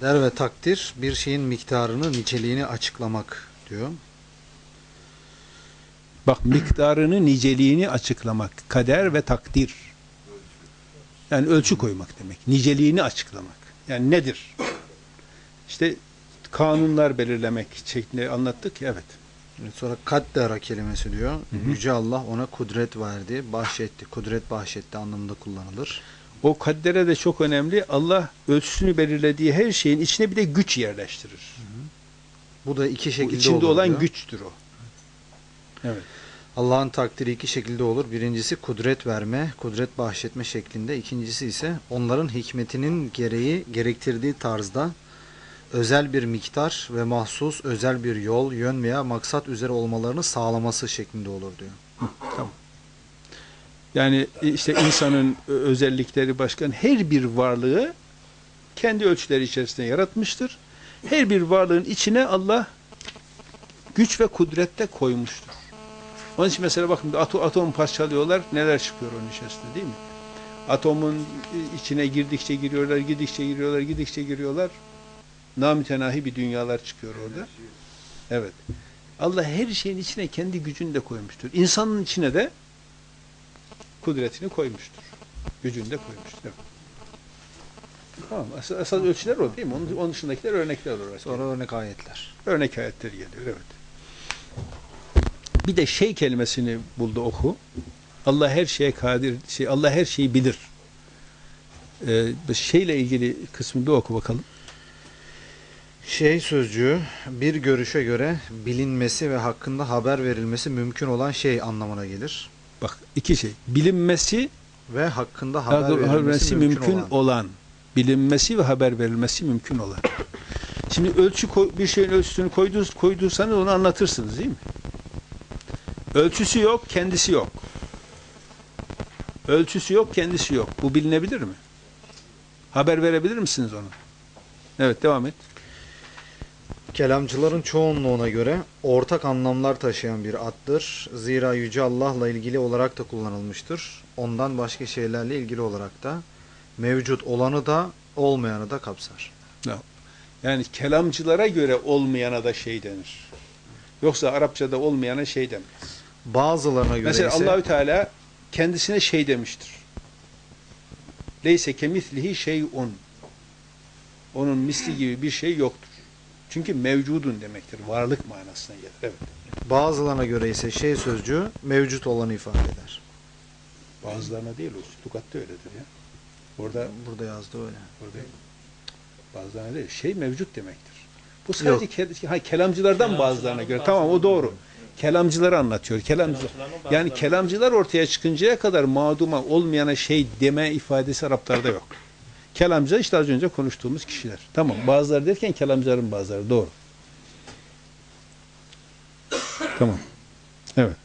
Kader ve takdir bir şeyin miktarını, niceliğini açıklamak diyor. Bak miktarını, niceliğini açıklamak. Kader ve takdir. Yani ölçü koymak demek. Niceliğini açıklamak. Yani nedir? İşte kanunlar belirlemek şeklinde anlattık evet. Sonra kaddera kelimesi diyor. Yüce Allah ona kudret verdi, bahşetti. Kudret bahşetti anlamında kullanılır. O kaddere de çok önemli. Allah ölçüsünü belirlediği her şeyin içine bir de güç yerleştirir. Bu da iki şekilde içinde olur olan diyor. güçtür o. Evet. Allah'ın takdiri iki şekilde olur. Birincisi kudret verme, kudret bahşetme şeklinde. İkincisi ise onların hikmetinin gereği gerektirdiği tarzda özel bir miktar ve mahsus özel bir yol, yön veya maksat üzere olmalarını sağlaması şeklinde olur diyor. Yani işte insanın ö- özellikleri başkan her bir varlığı kendi ölçüleri içerisinde yaratmıştır. Her bir varlığın içine Allah güç ve kudrette koymuştur. Onun için mesela bakın atom, atom parçalıyorlar neler çıkıyor onun içerisinde değil mi? Atomun içine girdikçe giriyorlar, girdikçe giriyorlar, gidikçe giriyorlar. Namütenahi bir dünyalar çıkıyor orada. Evet. Allah her şeyin içine kendi gücünü de koymuştur. İnsanın içine de kudretini koymuştur. Gücünü de koymuştur. Evet. Tamam. Esas, esas ölçüler o değil mi? Onun, onun dışındakiler örnekler olarak. Sonra örnek ayetler. Örnek ayetleri geliyor. Evet. Bir de şey kelimesini buldu oku. Allah her şeye kadir, şey, Allah her şeyi bilir. Ee, bu şeyle ilgili kısmı bir oku bakalım. Şey sözcüğü bir görüşe göre bilinmesi ve hakkında haber verilmesi mümkün olan şey anlamına gelir. Bak iki şey. Bilinmesi, Ve hakkında haber verilmesi verilmesi mümkün, mümkün, olan. olan. Bilinmesi ve haber verilmesi mümkün olan. Şimdi ölçü bir şeyin ölçüsünü koyduysanız, koyduysanız onu anlatırsınız değil mi? Ölçüsü yok, kendisi yok. Ölçüsü yok, kendisi yok. Bu bilinebilir mi? Haber verebilir misiniz onu? Evet, devam et. Kelamcıların çoğunluğuna göre ortak anlamlar taşıyan bir addır. Zira Yüce Allah'la ilgili olarak da kullanılmıştır. Ondan başka şeylerle ilgili olarak da mevcut olanı da olmayanı da kapsar. Yani kelamcılara göre olmayana da şey denir. Yoksa Arapçada olmayana şey denmez. Bazılarına göre Mesela ise Allahü Teala kendisine şey demiştir. Leyse kemislihi şeyun. Onun misli gibi bir şey yoktur. Çünkü mevcudun demektir. Varlık manasına gelir. Evet. bazılarına göre ise şey sözcüğü mevcut olanı ifade eder. Bazılarına değil o. Lugatta öyledir ya. Orada Burada yazdı öyle. orada bazılarına değil. Şey mevcut demektir. Bu sadece ke- ha, kelamcılardan bazılarına göre. Tamam o doğru. Kelamcıları anlatıyor. Kelamcılar. Yani kelamcılar ortaya çıkıncaya kadar mağduma olmayana şey deme ifadesi Araplarda yok. Kelamcı işte az önce konuştuğumuz kişiler. Tamam bazıları derken kelamcıların bazıları doğru. Tamam. Evet.